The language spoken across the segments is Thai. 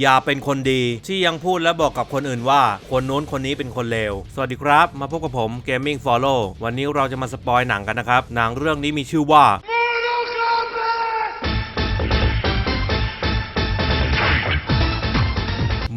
อย่าเป็นคนดีที่ยังพูดและบอกกับคนอื่นว่า คนโน้นคนนี้เป็นคนเลว สวัสดีครับ มาพบกับผม Gaming Follow วันนี้เราจะมาสปอยหนังกันนะครับ หนังเรื่องนี้มีชื่อว่า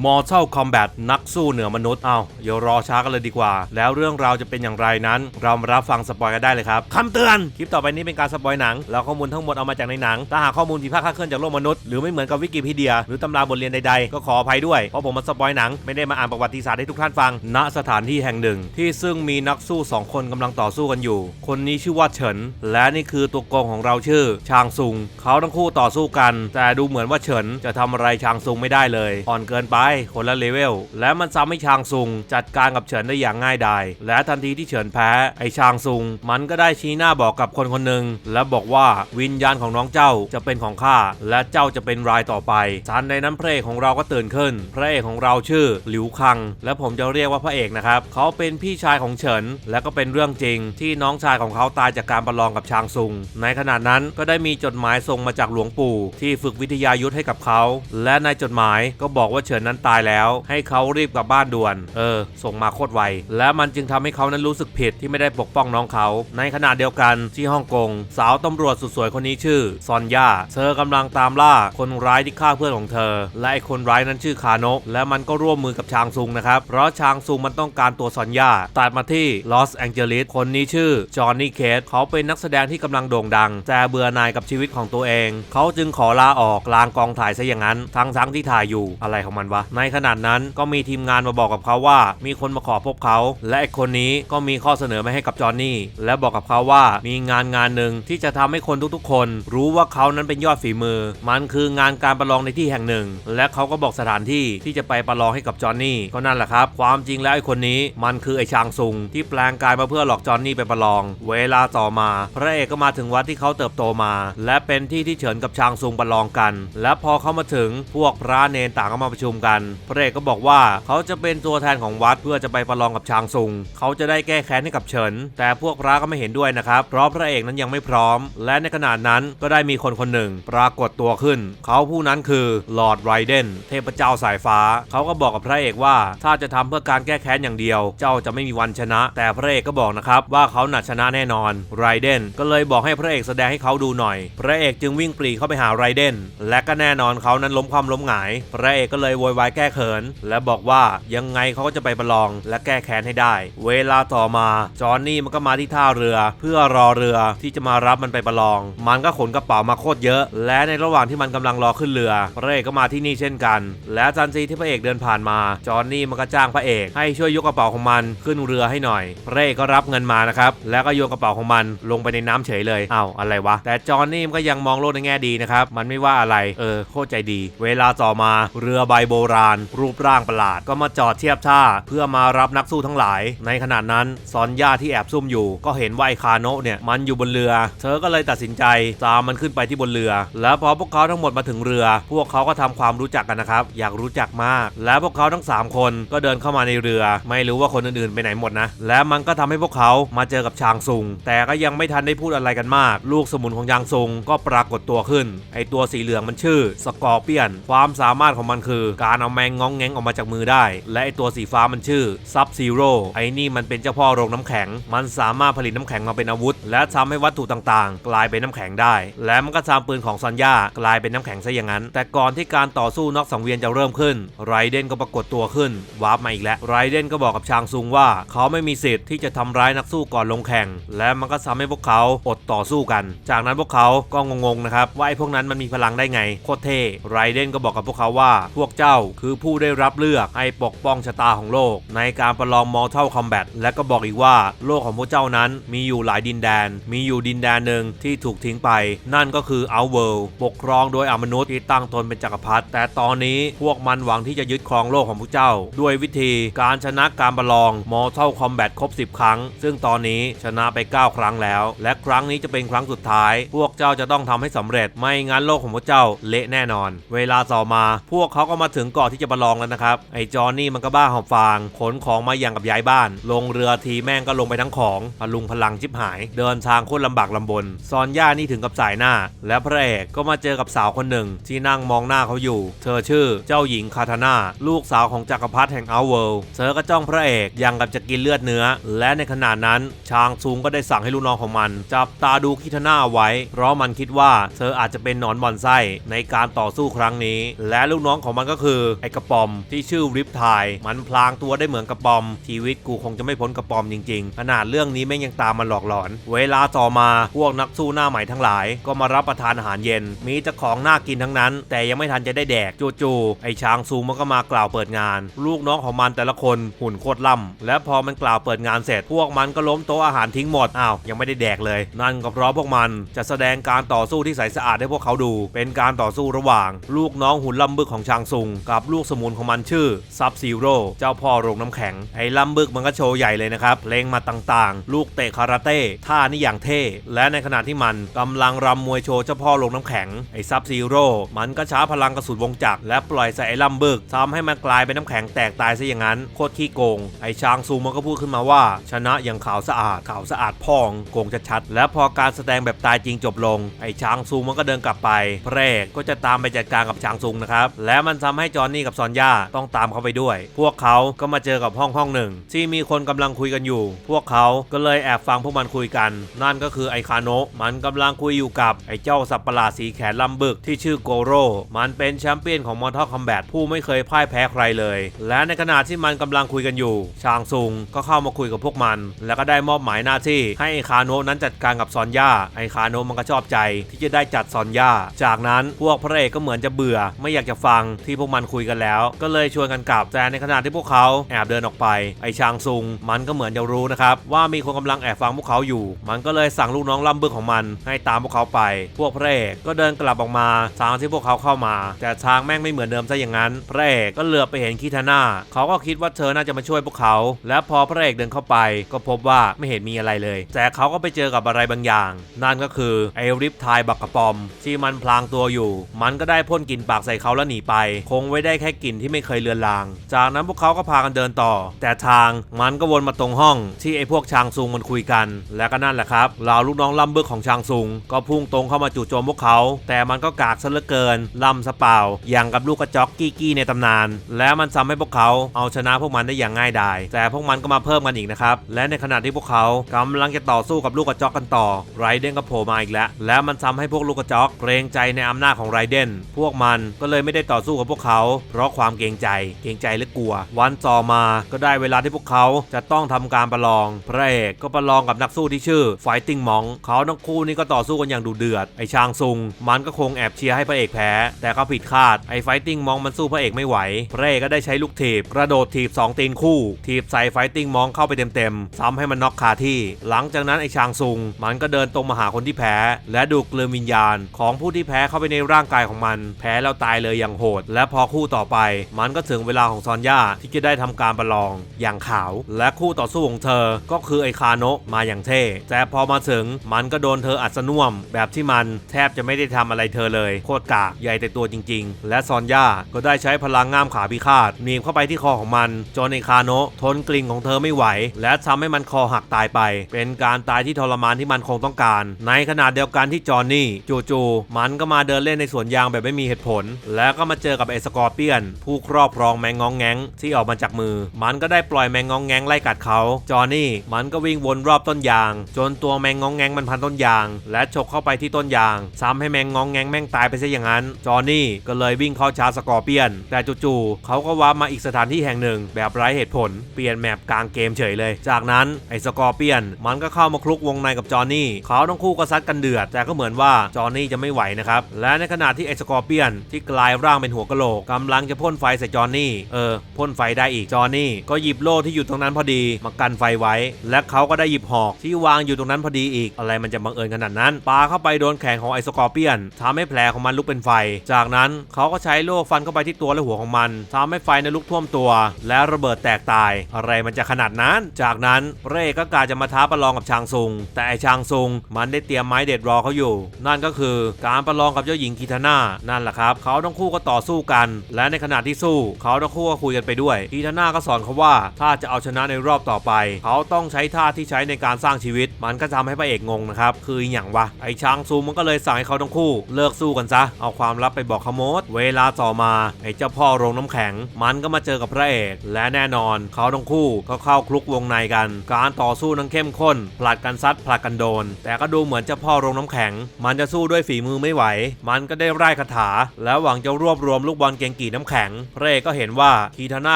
Mortal Kombat นักสู้เหนือมนุษย์เอาเดี๋ยวรอช้ากันเลยดีกว่า แล้วเรื่องราวจะเป็นอย่างไรนั้น เรามารับฟังสปอยกันได้เลยครับคำเตือน คลิปต่อไปนี้เป็นการสปอยหนัง แล้วข้อมูลทั้งหมดเอามาจากในหนัง ถ้าหากข้อมูลผิดพลาดคลาดเคลื่อนจากโลกมนุษย์ หรือไม่เหมือนกับวิกิพีเดีย หรือตำราบทเรียนใดๆ ก็ขออภัยด้วย เพราะผมมาสปอยหนัง ไม่ได้มาอ่านประวัติศาสตร์ให้ทุกท่านฟัง ณ สถานที่แห่งหนึ่ง ที่ซึ่งมีนักสู้สองคนกำลังต่อสู้กันอยู่ คนนี้ชื่อว่าเฉิน และนี่คือตัวโกงของเราชื่อ ชางซุง เขาทั้งคู่ต่อสู้กัน แต่ดูเหมือนว่าเฉินจะทำอะไรชางซุงไม่ได้เลย อ่อนเกินไปคนละเลเวล และมันซ้ำให้ชางซุงจัดการกับเฉินได้อย่างง่ายดาย และทันทีที่เฉินแพ้ ไอชางซุง มันก็ได้ชี้หน้าบอกกับคนคนหนึ่งและบอกว่าวิญญาณของน้องเจ้าจะเป็นของข้าและเจ้าจะเป็นรายต่อไปทันในนั้นพระเอกของเราก็ตื่นขึ้น พระเอกของเราชื่อหลิวคัง และผมจะเรียกว่าพระเอกนะครับเขาเป็นพี่ชายของเฉิน และก็เป็นเรื่องจริง ที่น้องชายของเขาตายจากการประลองกับชางซุง ในขณะนั้นก็ได้มีจดหมายส่งมาจากหลวงปู่ ที่ฝึกวิทยายุทธให้กับเขา และในจดหมายก็บอกว่าเฉินนั้นตายแล้ว ให้เขารีบกลับบ้านด่วน เออ ส่งมาโคตรไว และมันจึงทำให้เขานั้นรู้สึกผิดที่ไม่ได้ปกป้องน้องเขา ในขณะเดียวกันที่ฮ่องกง สาวตำรวจสุดสวยคนนี้ชื่อ ซอนย่า เธอกำลังตามล่าคนร้ายที่ฆ่าเพื่อนของเธอ และไอ้คนร้ายนั้นชื่อคาโนะและมันก็ร่วมมือกับชางซุงนะครับ เพราะชางซุงมันต้องการตัวซอนย่าตัดมาที่ลอสแองเจลิส คนนี้ชื่อ จอห์นนี่ เคทเขาเป็นนักแสดงที่กำลังโด่งดัง แต่เบื่อหน่ายกับชีวิตของตัวเอง เขาจึงขอลาออกลางกองถ่ายซะอย่างนั้น ทั้งทั้งที่ถ่ายอยู่ อะไรของมันวะในขณะนั้นก็มีทีมงานมาบอกกับเขาว่า มีคนมาขอพบเขา และไอคนนี้ก็มีข้อเสนอมาให้กับจอห์นนี่ และบอกกับเขาว่ามีงานงานหนึ่งที่จะทำให้คนทุกๆ คน รู้ว่าเขานั้นเป็นยอดฝีมือ มันคืองานการประลองในที่แห่งหนึ่ง และเขาก็บอกสถานที่ที่จะไปประลองให้กับจอห์นนี่ก็นั่นแหละครับ ความจริงแล้วไอ้คนนี้มันคือไอ้ชางซุงที่แปลงกายมาเพื่อหลอกจอห์นนี่ไปประลอง เวลาต่อมา พระเอกก็มาถึงวัดที่เขาเติบโตมา และเป็นที่ที่เฉินกับชางซุงประลองกัน และพอเขามาถึงพวกพระเนนต่างก็มาประชุมกันพระเอกก็บอกว่าเขาจะเป็นตัวแทนของวัดเพื่อจะไปประลองกับชางซุง เขาจะได้แก้แค้นให้กับเฉิน แต่พวกพระก็ไม่เห็นด้วยนะครับ เพราะพระเอกนั้นยังไม่พร้อม และในขณะนั้นก็ได้มีคนคนหนึ่ง ปรากฏตัวขึ้น เขาผู้นั้นคือลอร์ดไรเดนเทพเจ้าสายฟ้า เขาก็บอกกับพระเอกว่าถ้าจะทำเพื่อการแก้แค้นอย่างเดียว เจ้าจะไม่มีวันชนะ แต่พระเอกก็บอกนะครับว่าเขาหนักชนะแน่นอนไรเดนก็เลยบอกให้พระเอกแสดงให้เขาดูหน่อย พระเอกจึงวิ่งปรีเข้าไปหาไรเดนและก็แน่นอนเขานั้นล้มความล้มหงาย พระเอกก็เลยโวยวายแก้เขิน และบอกว่ายังไงเขาก็จะไปประลองและแก้แค้นให้ได้ เวลาต่อมาจอห์นนี่มันก็มาที่ท่าเรือ เพื่อรอเรือที่จะมารับมันไปประลอง มันก็ขนกระเป๋ามาโคตรเยอะ และในระหว่างที่มันกำลังรอขึ้นเรือ พระเอกก็มาที่นี่เช่นกัน และทันทีที่พระเอกเดินผ่านมา จอห์นนี่มันก็จ้างพระเอกให้ช่วยยกกระเป๋าของมันขึ้นเรือให้หน่อย พระเอกก็รับเงินมานะครับ แล้วก็โยนกระเป๋าของมันลงไปในน้ำเฉยเลยอ้าวอะไรวะ แต่จอห์นนี่มันก็ยังมองโลกในแง่ดีนะครับ มันไม่ว่าอะไร เออ โคตรใจดี เวลาต่อมาเรือใบโบราณ รูปร่างประหลาดก็มาจอดเทียบท่า เพื่อมารับนักสู้ทั้งหลาย ในขณะนั้นซอนย่าที่แอบซุ่มอยู่ ก็เห็นว่าไอ้คาโนะเนี่ยมันอยู่บนเรือ เธอก็เลยตัดสินใจตามมันขึ้นไปที่บนเรือ แล้วพอพวกเขาทั้งหมดมาถึงเรือ พวกเขาก็ทำความรู้จักกันนะครับ อยากรู้จักมาก แล้วพวกเขาทั้ง 3 คนก็เดินเข้ามาในเรือ ไม่รู้ว่าคนอื่นๆไปไหนหมดนะ และมันก็ทำให้พวกเขามาเจอกับชางซุง แต่ก็ยังไม่ทันได้พูดอะไรกันมาก ลูกสมุนของยางซุงก็ปรากฏตัวขึ้น ไอตัวสีเหลืองมันชื่อสกอร์เปียน ความสามารถของมันคือการเอาแมงง้องแงงออกมาจากมือได้ และไอตัวสีฟ้ามันชื่อซับซีโร่ไอนี่มันเป็นเจ้าพ่อโรงน้ำแข็ง มันสามารถผลิตน้ำแข็งมาเป็นอาวุธ และทำให้วัตถุต่างๆ กลายเป็นน้ำแข็งได้ และมันก็ทำปืนของซอนย่ากลายเป็นน้ำแข็งซะอย่างนั้น แต่ก่อนที่การต่อสู้นอกสังเวียนจะเริ่มขึ้น ไรเดนก็ปรากฏตัวขึ้นวาร์ปมาอีกแล้วไรเดนก็บอกกับชางซุงว่า เขาไม่มีสิทธิ์ที่จะทำร้ายนักสู้ก่อนลงแข่ง และมันก็ทำให้พวกเขาอดต่อสู้กัน จากนั้นพวกเขาก็งงๆนะครับว่าไอ้พวกนั้นมันมีพลังได้ไงโคตรเท่ไรเดนก็บอกกับพวกเขาว่า พวกเจ้าคือผู้ได้รับเลือกให้ปกป้องชะตาของโลก ในการประลอง Mortal Kombat และก็บอกอีกว่าโลกของพวกเจ้านั้นมีอยู่หลายดินแดน มีอยู่ดินแดนหนึ่งที่ถูกทิ้งไป นั่นก็คือ Outworld ปกครองโดยอมนุษย์ที่ตั้งตนเป็นจักรพรรดิแต่ตอนนี้พวกมันหวังที่จะยึดครองโลกของพวกเจ้า ด้วยวิธีการชนะการประลอง Mortal Kombat ครบ 10 ครั้ง ซึ่งตอนนี้ชนะไป 9 ครั้งแล้ว และครั้งนี้จะเป็นครั้งสุดท้าย พวกเจ้าจะต้องทำให้สำเร็จ ไม่งั้นโลกของพวกเจ้าเละแน่นอน เวลาต่อมาพวกเขาก็มาถึงเกาะบอกที่จะประลองแล้วนะครับ ไอ้จอห์นนี่มันก็บ้าหอบฟาง ขนของมาอย่างกับย้ายบ้าน ลงเรือทีแม่งก็ลงไปทั้งของ พลุงพลังชิบหาย เดินทางโคตรลำบากลำบน ซอนย่านี่ถึงกับสายหน้า และพระเอกก็มาเจอกับสาวคนหนึ่ง ที่นั่งมองหน้าเขาอยู่ เธอชื่อเจ้าหญิงคาทาน่าลูกสาวของจักรพรรดิแห่งอัลเวิลเธอก็จ้องพระเอกยังกับจะกินเลือดเนื้อ และในขณะนั้นชางซุงก็ได้สั่งให้ลูกน้องของมัน จับตาดูคิทานาไว้ เพราะมันคิดว่าเธออาจจะเป็นหนอนบอนไส้ในการต่อสู้ครั้งนี้ และลูกน้องของมันก็คือไอ้กระปอมที่ชื่อริปไทายมันพลางตัวได้เหมือนกระปอม ชีวิตกูคงจะไม่พ้นกระปอมจริงๆ ขนาดเรื่องนี้แม่งยังตามมาหลอกหลอน เวลาต่อมาพวกนักสู้หน้าใหม่ทั้งหลาย ก็มารับประทานอาหารเย็น มีแต่ของน่ากินทั้งนั้น แต่ยังไม่ทันจะได้แดกจู่ๆไอ้ช้างซูมันก็มากล่าวเปิดงาน ลูกน้องของมันแต่ละคนหุ่นโคตรล่ำและพอมันกล่าวเปิดงานเสร็จ พวกมันก็ล้มโต๊ะอาหารทิ้งหมดอ้าวยังไม่ได้แดกเลย นั่นก็เพราะพวกมันจะแสดงการต่อสู้ที่ใสสะอาดให้พวกเขาดู เป็นการต่อสู้ระหว่าง ลูกน้องหุ่นล่ำบึกของชางซุงกับลูกสมุนของมันชื่อซับซีโร่เจ้าพ่อโรงน้ำแข็ง ไอ้ล่ำบึกมันก็โชว์ใหญ่เลยนะครับเพลงมาต่างๆ ลูกเตะคาราเต้ท่านี่อย่างเท่ และในขณะที่มันกำลังรำมวยโชว์เจ้าพ่อโรงน้ำแข็งไอ้ซับซีโร่มันก็ช้าพลังกระสุนวงจักรและปล่อยใส่ไอ้ล่ำบึกทำให้มันกลายเป็นน้ำแข็งแตกตายซะอย่างนั้นโคตรขี้โกง ไอ้ช้างซุงมันก็พูดขึ้นมาว่า ชนะอย่างขาวสะอาดขาวสะอาดพองโกงชัดๆและพอการแสดงแบบตายจริงจบลง ไอ้ช้างซุงมันก็เดินกลับไปพรกก็จะตามไปจัดการกับช้างซุงนะครับและมันทำให้จอห์นนี่กับซอนย่าต้องตามเขาไปด้วย พวกเขาก็มาเจอกับห้องห้องหนึ่ง ที่มีคนกำลังคุยกันอยู่ พวกเขาก็เลยแอบฟังพวกมันคุยกัน นั่นก็คือไอคาโนะมันกำลังคุยอยู่กับไอเจ้าสัตว์ประหลาดสีแขนลำบึกที่ชื่อโกโร่ มันเป็นแชมเปี้ยนของมอ r ท a l คอมแบทผู้ไม่เคยพ่ายแพ้ใครเลย และในขณะที่มันกำลังคุยกันอยู่ ชางซุงก็เข้ามาคุยกับพวกมัน แล้วก็ได้มอบหมายหน้าที่ให้ไอคาโนะนั้นจัดการกับซอนย่า ไอคาโนะมันก็ชอบใจที่จะได้จัดซอนย่า จากนั้นพวกพระเอกก็เหมือนจะเบื่อไม่อยากจะฟังที่พวกมันคุยกันแล้ว ก็เลยชวนกันกลับแต่ในขณะที่พวกเขาแอบเดินออกไป ไอ้ชางซุง มันก็เหมือนจะรู้นะครับว่ามีคนกำลังแอบฟังพวกเขาอยู่ มันก็เลยสั่งลูกน้องล่ำบึกของมันให้ตามพวกเขาไป พวกพระเอกก็เดินกลับออกมาทางที่พวกเขาเข้ามา แต่ทางแม่งไม่เหมือนเดิมซะอย่างนั้น พระเอกก็เหลือบไปเห็นคิทาน่าเขาก็คิดว่าเธอน่าจะมาช่วยพวกเขา และพอพระเอกเดินเข้าไป ก็พบว่าไม่เห็นมีอะไรเลย แต่เขาก็ไปเจอกับอะไรบางอย่าง นั่นก็คือไอริปทายบักกระปอม ที่มันพลางตัวอยู่ มันก็ได้พ่นกลิ่นปากใส่เขาแล้วหนีไป คงไว้ได้แค่กลิ่นที่ไม่เคยเลือนลาง จากนั้นพวกเขาก็พากันเดินต่อ แต่ทางมันก็วนมาตรงห้องที่ไอ้พวกชางซุงมันคุยกัน และก็นั่นแหละครับเหล่าลูกน้องล่ำบึกของชางซุง ก็พุ่งตรงเข้ามาจู่โจมพวกเขา แต่มันก็กากซะเหลือเกินล่ำสะเปล่าอย่างกับลูกกระจอกกี้กี้ในตำนาน และมันทำให้พวกเขาเอาชนะพวกมันได้อย่างง่ายดายแต่พวกมันก็มาเพิ่มกันอีกนะครับและในขณะที่พวกเขากำลังจะต่อสู้กับลูกกระจอกกันต่อไรเดนก็โผล่มาอีกแล้ว และมันทำให้พวกลูกกระจอกเกรงใจในอำนาจของไรเดนพวกมันก็เลยไม่ได้ต่อสู้กับพวกเขาเพราะความเกรงใจ เกรงใจหรือกลัว วันต่อมาก็ได้เวลาที่พวกเขาจะต้องทำการประลอง พระเอกก็ประลองกับนักสู้ที่ชื่อ Fighting Monk เขาทั้งคู่นี่ก็ต่อสู้กันอย่างดุเดือด ไอชางซุง มันก็คงแอบเชียร์ให้พระเอกแพ้ แต่เขาผิดคาด ไอ Fighting Monk มันสู้พระเอกไม่ไหว พระเอกก็ได้ใช้ลูกถีบกระโดดถีบ2ตีนคู่ ถีบใส่ Fighting Monk เข้าไปเต็มๆซ้ำให้มันน็อกคาที่ หลังจากนั้นไอชางซุง มันก็เดินตรงมาหาคนที่แพ้ และดูดกลืนวิญญาณ ของผู้ที่แพ้เข้าไปในร่างกายของมัน แพ้แล้วตายเลยอย่างโหด และพอคู่ต่อไป มันก็ถึงเวลาของซอนย่าที่จะได้ทำการประลองอย่างขาว และคู่ต่อสู้ของเธอก็คือไอคาโนะมาอย่างเท่ แต่พอมาถึงมันก็โดนเธออัดสน่วม แบบที่มันแทบจะไม่ได้ทำอะไรเธอเลยโคตรกากใหญ่แต่ตัวจริง ๆ และซอนย่าก็ได้ใช้พลังง่ามขาพิฆาตหนีบเข้าไปที่คอของมันจนไอคาโนะทนกลิ่นของเธอไม่ไหว และทำให้มันคอหักตายไป เป็นการตายที่ทรมานที่มันคงต้องการ ในขณะเดียวกันที่จอนนี่จู่ๆมันก็มาเดินเล่นในสวนยางแบบไม่มีเหตุผล แล้วก็มาเจอกับไอสกอร์เปียน ผู้ครอบครองแมงงองแงงที่ออกมาจากมือ มันก็ได้ปล่อยแมงงองแงงไล่กัดเขา จอห์นี่มันก็วิ่งวนรอบต้นยาง จนตัวแมงงองแงงมันพันต้นยาง และฉกเข้าไปที่ต้นยางซ้ำให้แมงงองแงงแม่งตายไปซะอย่างนั้น จอห์นี่ก็เลยวิ่งเข้าชาร์จสกอร์เปียน แต่จู่ๆเขาก็ว้ามาอีกสถานที่แห่งหนึ่ง แบบไร้เหตุผลเปลี่ยนแมปกลางเกมเฉยเลย จากนั้นไอ้สกอร์เปียน มันก็เข้ามาคลุกวงในกับจอห์นี่เขาทั้งคู่ก็ซัดกันเดือดแต่ก็เหมือนว่าจอห์นนี่จะไม่ไหวนะครับและในขณะที่ไอ้สกอร์เปียนที่กลายร่างเป็นหัวกะโหลกกำลังจะพ่นไฟใส่จอห์นนี่ เออพ่นไฟได้อีกจอห์นนี่ ก็หยิบโล่ที่อยู่ตรงนั้นพอดีมากันไฟไว้ และเขาก็ได้หยิบหอกที่วางอยู่ตรงนั้นพอดีอีก อะไรมันจะบังเอิญขนาดนั้นปาเข้าไปโดนแขนของไอ้สกอร์เปียนทำให้แผลของมันลุกเป็นไฟ จากนั้นเขาก็ใช้โล่ฟันเข้าไปที่ตัวและหัวของมันทำให้ไฟในลุกท่วมตัว และระเบิดแตกตาย อะไรมันจะขนาดนั้น จากนั้นเร่ก็กาจะมาท้าประลองกับชางซุง แต่ไอชางซุงมันได้เตรียมไม้เด็ดรอเขาอยู่ นั่นก็คือการประลองกับเจ้าหญิงคิทาน่านั่นแหละครับ เขาทั้งคู่ก็ต่อสู้กันและในขณะที่สู้เขาทั้งคู่ก็คุยกันไปด้วยอีทาน่าก็สอนเขาว่าถ้าจะเอาชนะในรอบต่อไป เขาต้องใช้ท่าที่ใช้ในการสร้างชีวิต มันก็ทำให้พระเอกงงนะครับคืออย่างวะไอช้างซูมันก็เลยสั่งให้เขาทั้งคู่ เลิกสู้กันซะเอาความลับไปบอกขโมดเวลาต่อมาไอเจ้าพ่อโรงน้ำแข็ง มันก็มาเจอกับพระเอกและแน่นอน เขาทั้งคู่ก็เข้าคลุกวงในกัน การต่อสู้นั้นเข้มข้นผลัดกันซัดผลัดกันโดน แต่ก็ดูเหมือนเจ้าพ่อโรงน้ำแข็ง มันจะสู้ด้วยฝีมือไม่ไหว มันก็ได้ไล่คาถา แล้วหวังจะรวบรวมลูกบอลเก่งกีน้ำแข็งพระเอกก็เห็นว่าคีทาน่า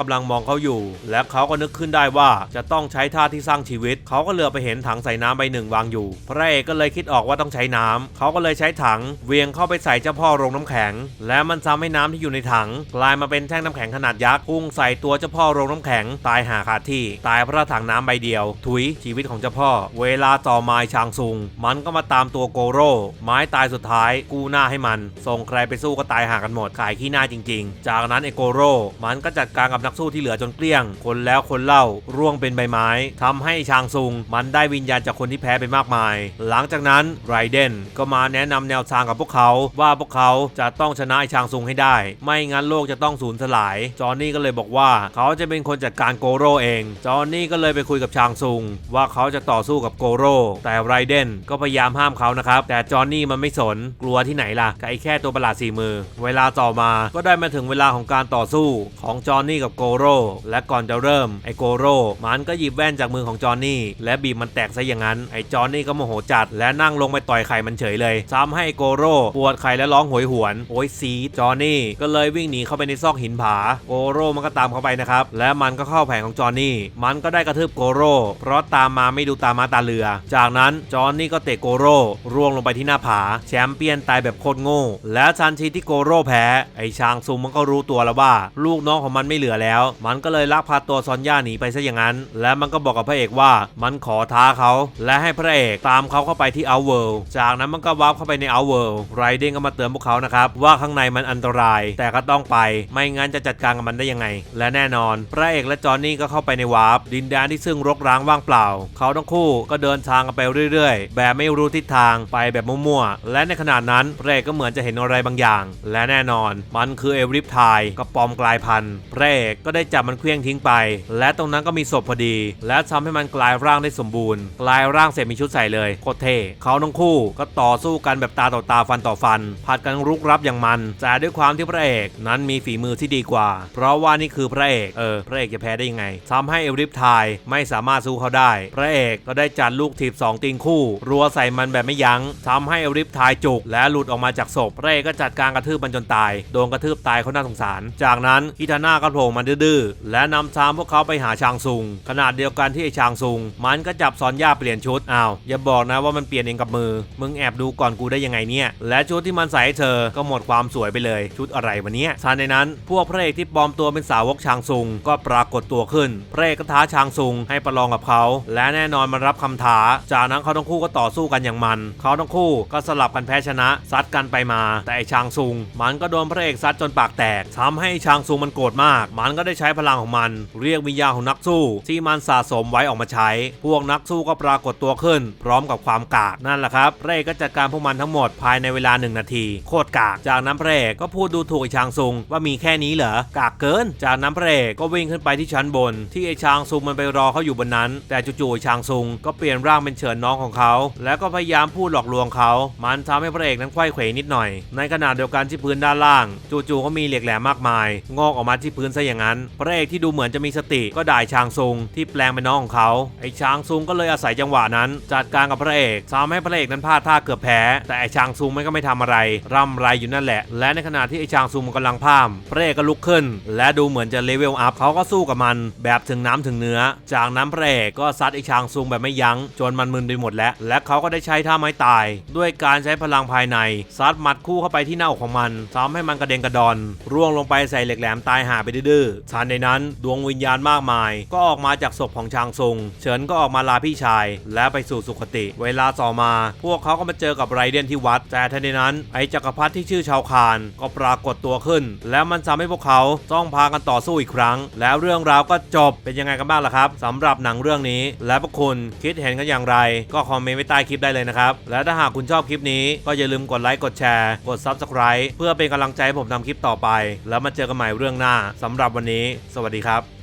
กำลังมองเขาอยู่ และเขาก็นึกขึ้นได้ว่าจะต้องใช้ท่าที่สร้างชีวิต เขาก็เหลือไปเห็นถังใส่น้ำใบหนึ่งวางอยู่พระเอกก็เลยคิดออกว่าต้องใช้น้ำเขาก็เลยใช้ถังเวียงเข้าไปใส่เจ้าพ่อโรงน้ำแข็ง และมันทำให้น้ำที่อยู่ในถัง กลายมาเป็นแท่งน้ำแข็งขนาดยักษ์พุ่งใส่ตัวเจ้าพ่อโรงน้ำแข็ง ตายหาขาดที่ ตายเพราะถังน้ำใบเดียว ถุยชีวิตของเจ้าพ่อ เวลาต่อมาชางซุง มันก็มาตามตัวโกโร่ไม้ตายสุดท้าย กู้หน้าให้มันส่งใครไปสู้ก็ตายหากันหมดขายขี้หน้าจริงๆจากนั้นไอโกโร่มันก็จัดการกับนักสู้ที่เหลือจนเกลี้ยง คนแล้วคนเล่าร่วงเป็นใบไม้ทำให้ชางซุง มันได้วิญญาณจากคนที่แพ้ไปมากมาย หลังจากนั้นไรเดนก็มาแนะนำแนวทางกับพวกเขาว่าพวกเขาจะต้องชนะชางซุงให้ได้ ไม่งั้นโลกจะต้องสูญสลาย จอห์นนี่ก็เลยบอกว่าเขาจะเป็นคนจัดการโกโร่เอง จอห์นนี่ก็เลยไปคุยกับชางซุง ว่าเขาจะต่อสู้กับโกโร่แต่ไรเดนก็พยายามห้ามเขานะครับแต่จอห์นนี่มันไม่สนกลัวที่ไหนล่ะกับไอ้แค่ตัวประหลาดสี่มือ เวลาต่อมาก็ได้มาถึงเวลาของการต่อสู้ของจอห์นนี่กับโกโร่และก่อนจะเริ่มไอ้โกโร่มันก็หยิบแว่นจากมือของจอห์นนี่และบีบมันแตกซะอย่างนั้นไอ้จอห์นนี่ก็โมโหจัด และนั่งลงไปต่อยไข่มันเฉยเลยทำให้โกโร่ปวดไข่และร้องโหยหวนโอ้ยซีจอห์นนี่ก็เลยวิ่งหนีเข้าไปในซอกหินผาโกโร่มันก็ตามเข้าไปนะครับและมันก็เข้าแผงของจอห์นนี่มันก็ได้กระทืบโกโร่เพราะตามมาไม่ดูตามมาตาเรือ จากนั้นจอห์นนี่ก็เตะโกโร่ร่วงลงไปที่หน้าผา แชมเปี้ยนตายแบบโคตรโง่ และทันทีที่โกโร่แพ้ไอช้างซุงมันก็รู้ตัวแล้วว่า ลูกน้องของมันไม่เหลือแล้ว มันก็เลยลักพาตัวซอนย่าหนีไปซะอย่างนั้น และมันก็บอกกับพระเอกว่ามันขอท้าเขาและให้พระเอกตามเขาเข้าไปที่เอาเวิลด์จากนั้นมันก็วาร์ปเข้าไปในเอาเวิลด์ไรเด้งก็มาเตือนพวกเขานะครับว่าข้างในมันอันตราย แต่ก็ต้องไปไม่งั้นจะจัดการกับมันได้ยังไง และแน่นอน พระเอกและจอห์นนี่ก็เข้าไปในวาร์ปดินแดนที่ซึ่งรกร้างว่างเปล่า เขาทั้งคู่ก็เดินทางกันไปเรื่อยๆ แบบไม่รู้ทิศทางไปแบบมั่วๆและในขณะนั้นพระเอกก็เหมือนจะเห็นอะไรบางอย่าง และแน่นอน มันคือเอริปไทายกระปอมกลายพันธุ์พระเอกก็ได้จับมันเคลี้ยงทิ้งไป และตรงนั้นก็มีศพพอดี และทำให้มันกลายร่างได้สมบูรณ์ กลายร่างเสร็จมีชุดใส่เลยโคตรเท่เขาทั้งคู่ก็ต่อสู้กันแบบตาต่อตาฟันต่อฟันผัดกันรุกรับอย่างมันแต่ด้วยความที่พระเอกนั้นมีฝีมือที่ดีกว่า เพราะว่านี่คือพระเอกเออพระเอกจะแพ้ได้ยังไงทำให้เอวริปไทายไม่สามารถสู้เขาได้ พระเอกก็ได้จัดลูกถีบสองตีนคู่ รัวใส่มันแบบไม่ยัง้งทำให้เอวริปไทายจุกและหลุดออกมาจากศพพระเอกก็จัดการกระทืบมันจนตายโดนกระทืบตายเขาน่าสงสาร จากนั้นคิทาน่าก็โผล่มาดื้อๆและนำทางพวกเขาไปหาชางซุง ขนาดเดียวกันที่ไอชางซุง มันก็จับซอนย่าเปลี่ยนชุดอ้าวอย่าบอกนะว่ามันเปลี่ยนเองกับมือ มึงแอบดูก่อนกูได้ยังไงเนี่ย และชุดที่มันใส่ให้เธอก็หมดความสวยไปเลย ชุดอะไรวะเนี่ยทันในนั้นพวกพระเอกที่ปลอมตัวเป็นสาวกชางซุง ก็ปรากฏตัวขึ้นพระเอกก็ท้าชางซุงให้ประลองกับเขา และแน่นอนมันรับคำท้า จากนั้นเขาทั้งคู่ก็ต่อสู้กันอย่างมัน เขาทั้งคู่ก็สลับกันแพ้ชนะซัดกันไปมา แต่ไอชางซุง มันก็โดนพระเอกซัดจนปากแตกทำให้ชางซุงมันโกรธมาก มันก็ได้ใช้พลังของมัน เรียกวิญญาณของนักสู้ ที่มันสะสมไว้ออกมาใช้ พวกนักสู้ก็ปรากฏตัวขึ้น พร้อมกับความกากนั่นแหละครับพรเอกก็จัดการพวกมันทั้งหมดภายในเวลาหนึ่งนาที โคตรกาก จากนั้นพระเอกก็พูดดูถูกไอชางซุงว่ามีแค่นี้เหรอกากเกิน จากนั้นพระเอกก็วิ่งขึ้นไปที่ชั้นบน ที่ไอชางซุงมันไปรอเขาอยู่บนนั้น แต่จู่ๆไอ้ชางซุงก็เปลี่ยนร่างเป็นเฉินน้องของเขา แล้วก็พยายามพูดหลอกลวงเขา มันทำให้พระเอกนั้นไขว้เขวนิดหน่อย ในขณะเดียวกันที่พื้นด้านล่าง จู่ๆก็มีีเหล็กแหลมมากมาย งอกออกมาที่พื้นซะอย่างนั้น พระเอกที่ดูเหมือนจะมีสติก็ด่าไอ้ชางซุงที่แปลงเป็นน้องของเขาไอ้ชางซุงก็เลยอาศัยจังหวะนั้น จัดการกับพระเอกทำให้พระเอกนั้นพลาดท่าเกือบแพ้ แต่ไอ้ชางซุงมันก็ไม่ทำอะไร ร่ำไรอยู่นั่นแหละ และในขณะที่ไอ้ชางซุงมันกำลังพาม พระเอกก็ลุกขึ้น และดูเหมือนจะเลเวลอัพเขาก็สู้กับมัน แบบถึงน้ำถึงเนื้อ จากนั้นพระเอกก็ซัดไอ้ชางซุงแบบไม่ยั้งจนมันมึนไปหมดแล้ว และเขาก็ได้ใช้ท่าไม้ตาย ด้วยการใช้พลังภายในซัดหมัดคู่เข้าไปที่หน้าอกของมันทำให้มันกระเด็นกระดอนร่วงลงไปใส่เหล็กแหลมตายหาไปดื้อๆทันในนั้นดวงวิญญาณมากมาย ก็ออกมาจากศพของชางซงเฉินก็ออกมาลาพี่ชาย และไปสู่สุคติ เวลาต่อมา พวกเขาก็มาเจอกับไรเดนที่วัด แต่ทันในนั้นไอ้จักรพรรดิที่ชื่อชาวคานก็ปรากฏตัวขึ้น แล้วมันทำให้พวกเขาต้องพากันต่อสู้อีกครั้ง แล้วเรื่องราวก็จบเป็นยังไงกันบ้างล่ะครับสำหรับหนังเรื่องนี้ และพวกคุณคิดเห็นกันอย่างไร ก็คอมเมนต์ไว้ใต้คลิปได้เลยนะครับและถ้าหากคุณชอบคลิปนี้ก็อย่าลืมกดไลค์กดแชร์กด Subscribe เพื่อเป็นกำลังใจให้ผมทำคลิปต่อต่อไป แล้วมาเจอกันใหม่เรื่องหน้าสำหรับวันนี้ สวัสดีครับ